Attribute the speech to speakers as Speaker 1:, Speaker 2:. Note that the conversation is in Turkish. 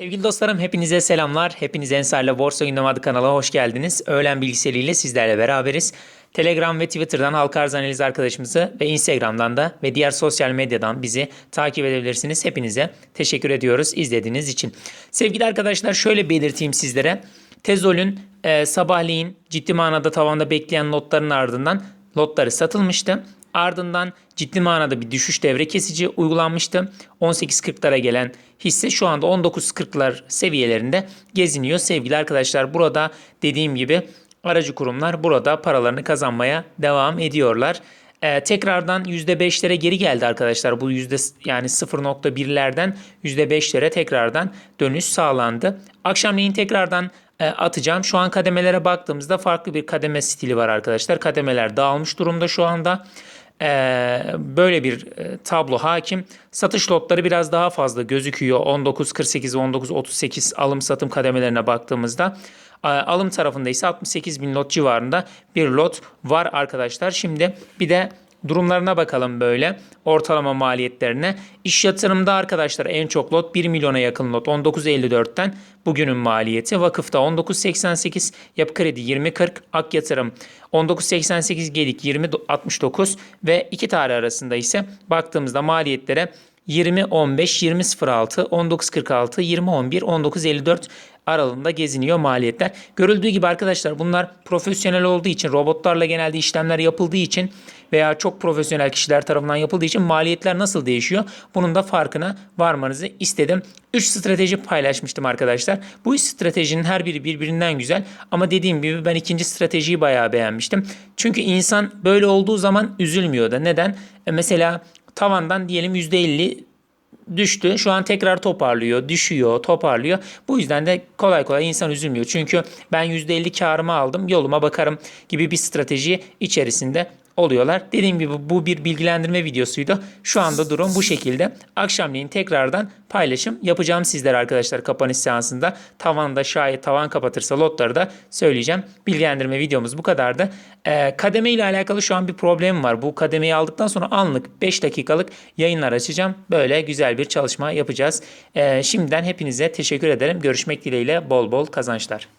Speaker 1: Sevgili dostlarım hepinize selamlar. Hepiniz Ensar'la Borsa Gündem kanala hoş geldiniz. Öğlen bilgisayarıyla sizlerle beraberiz. Telegram ve Twitter'dan Halka Arz Analiz arkadaşımızı ve Instagram'dan da ve diğer sosyal medyadan bizi takip edebilirsiniz. Hepinize teşekkür ediyoruz izlediğiniz için. Sevgili arkadaşlar şöyle belirteyim sizlere. Tezol'ün e, sabahleyin ciddi manada tavanda bekleyen notların ardından lotları satılmıştı. Ardından ciddi manada bir düşüş devre kesici uygulanmıştı. 18.40'lara gelen hisse şu anda 19.40'lar seviyelerinde geziniyor. Sevgili arkadaşlar burada dediğim gibi aracı kurumlar burada paralarını kazanmaya devam ediyorlar. Ee, tekrardan %5'lere geri geldi arkadaşlar. Bu yüzde yani 0.1'lerden %5'lere tekrardan dönüş sağlandı. Akşamleyin tekrardan e, atacağım. Şu an kademelere baktığımızda farklı bir kademe stili var arkadaşlar. Kademeler dağılmış durumda şu anda. Ee, böyle bir e, tablo hakim. Satış lotları biraz daha fazla gözüküyor. 19.48 ve 19.38 alım satım kademelerine baktığımızda. Ee, Alım tarafında ise 68 bin lot civarında bir lot var arkadaşlar. Şimdi bir de durumlarına bakalım böyle ortalama maliyetlerine. İş yatırımda arkadaşlar en çok lot 1 milyona yakın lot 19.54'ten bugünün maliyeti. Vakıfta 19.88, Yapı Kredi 20.40, Ak Yatırım 19.88 Gedik 20.69 ve iki tarih arasında ise baktığımızda maliyetlere 20.15, 20.06, 19.46, 20.11, 19.54 aralığında geziniyor maliyetler. Görüldüğü gibi arkadaşlar bunlar profesyonel olduğu için robotlarla genelde işlemler yapıldığı için veya çok profesyonel kişiler tarafından yapıldığı için maliyetler nasıl değişiyor? Bunun da farkına varmanızı istedim. 3 strateji paylaşmıştım arkadaşlar. Bu üç stratejinin her biri birbirinden güzel ama dediğim gibi ben ikinci stratejiyi bayağı beğenmiştim. Çünkü insan böyle olduğu zaman üzülmüyor da. Neden? E mesela tavandan diyelim %50 düştü. Şu an tekrar toparlıyor, düşüyor, toparlıyor. Bu yüzden de kolay kolay insan üzülmüyor. Çünkü ben %50 karımı aldım, yoluma bakarım gibi bir strateji içerisinde oluyorlar. Dediğim gibi bu bir bilgilendirme videosuydu. Şu anda durum bu şekilde. Akşamleyin tekrardan paylaşım yapacağım sizlere arkadaşlar kapanış seansında. Tavanda şayet tavan kapatırsa lotları da söyleyeceğim. Bilgilendirme videomuz bu kadardı. Ee, kademe ile alakalı şu an bir problem var. Bu kademeyi aldıktan sonra anlık 5 dakikalık yayınlar açacağım. Böyle güzel bir çalışma yapacağız. Ee, şimdiden hepinize teşekkür ederim. Görüşmek dileğiyle bol bol kazançlar.